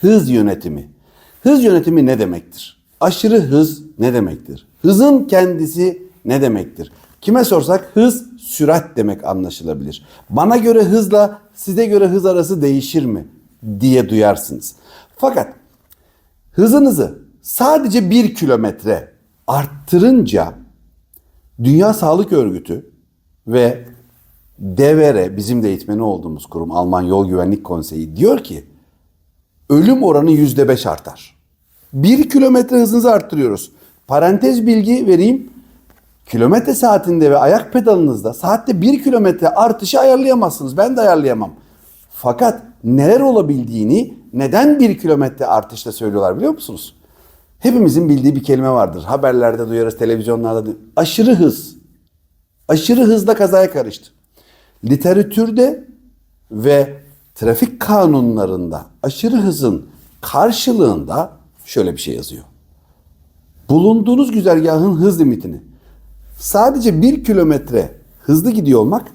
Hız yönetimi. Hız yönetimi ne demektir? Aşırı hız ne demektir? Hızın kendisi ne demektir? Kime sorsak hız sürat demek anlaşılabilir. Bana göre hızla size göre hız arası değişir mi diye duyarsınız. Fakat hızınızı sadece bir kilometre arttırınca Dünya Sağlık Örgütü ve DVR bizim de eğitmeni olduğumuz kurum Alman Yol Güvenlik Konseyi diyor ki ölüm oranı yüzde beş artar. Bir kilometre hızınızı arttırıyoruz. Parantez bilgi vereyim. Kilometre saatinde ve ayak pedalınızda saatte bir kilometre artışı ayarlayamazsınız. Ben de ayarlayamam. Fakat neler olabildiğini neden bir kilometre artışla söylüyorlar biliyor musunuz? Hepimizin bildiği bir kelime vardır. Haberlerde duyarız, televizyonlarda duyarız. Aşırı hız. Aşırı hızla kazaya karıştı. Literatürde ve trafik kanunlarında aşırı hızın karşılığında şöyle bir şey yazıyor. Bulunduğunuz güzergahın hız limitini sadece bir kilometre hızlı gidiyor olmak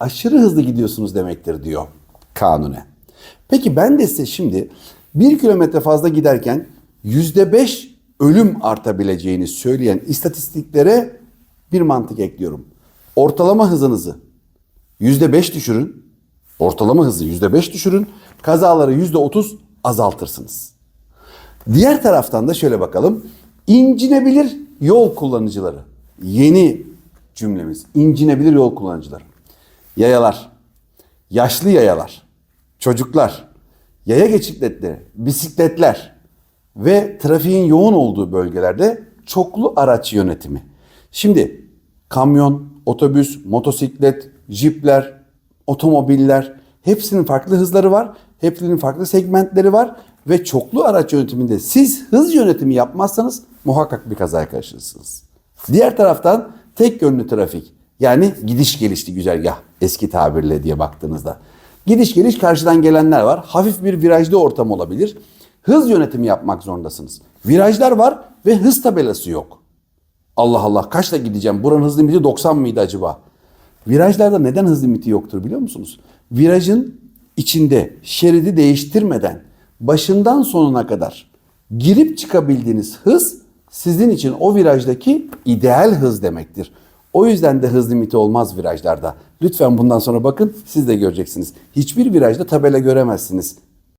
aşırı hızlı gidiyorsunuz demektir diyor kanune. Peki ben de size şimdi bir kilometre fazla giderken yüzde beş ölüm artabileceğini söyleyen istatistiklere bir mantık ekliyorum. Ortalama hızınızı yüzde beş düşürün. Ortalama hızı yüzde beş düşürün. Kazaları yüzde otuz azaltırsınız. Diğer taraftan da şöyle bakalım. İncinebilir yol kullanıcıları. Yeni cümlemiz. İncinebilir yol kullanıcıları. Yayalar. Yaşlı yayalar. Çocuklar. Yaya geçitleri. Bisikletler. Ve trafiğin yoğun olduğu bölgelerde çoklu araç yönetimi. Şimdi kamyon, otobüs, motosiklet, jipler, otomobiller hepsinin farklı hızları var. Hepsinin farklı segmentleri var ve çoklu araç yönetiminde siz hız yönetimi yapmazsanız muhakkak bir kazaya karşılaşırsınız. Diğer taraftan tek yönlü trafik yani gidiş gelişli güzergah eski tabirle diye baktığınızda. Gidiş geliş karşıdan gelenler var. Hafif bir virajlı ortam olabilir. Hız yönetimi yapmak zorundasınız. Virajlar var ve hız tabelası yok. Allah Allah kaçla gideceğim? Buranın hız limiti 90 mıydı acaba? Virajlarda neden hız limiti yoktur biliyor musunuz? Virajın içinde şeridi değiştirmeden başından sonuna kadar girip çıkabildiğiniz hız sizin için o virajdaki ideal hız demektir. O yüzden de hız limiti olmaz virajlarda. Lütfen bundan sonra bakın siz de göreceksiniz. Hiçbir virajda tabela göremezsiniz.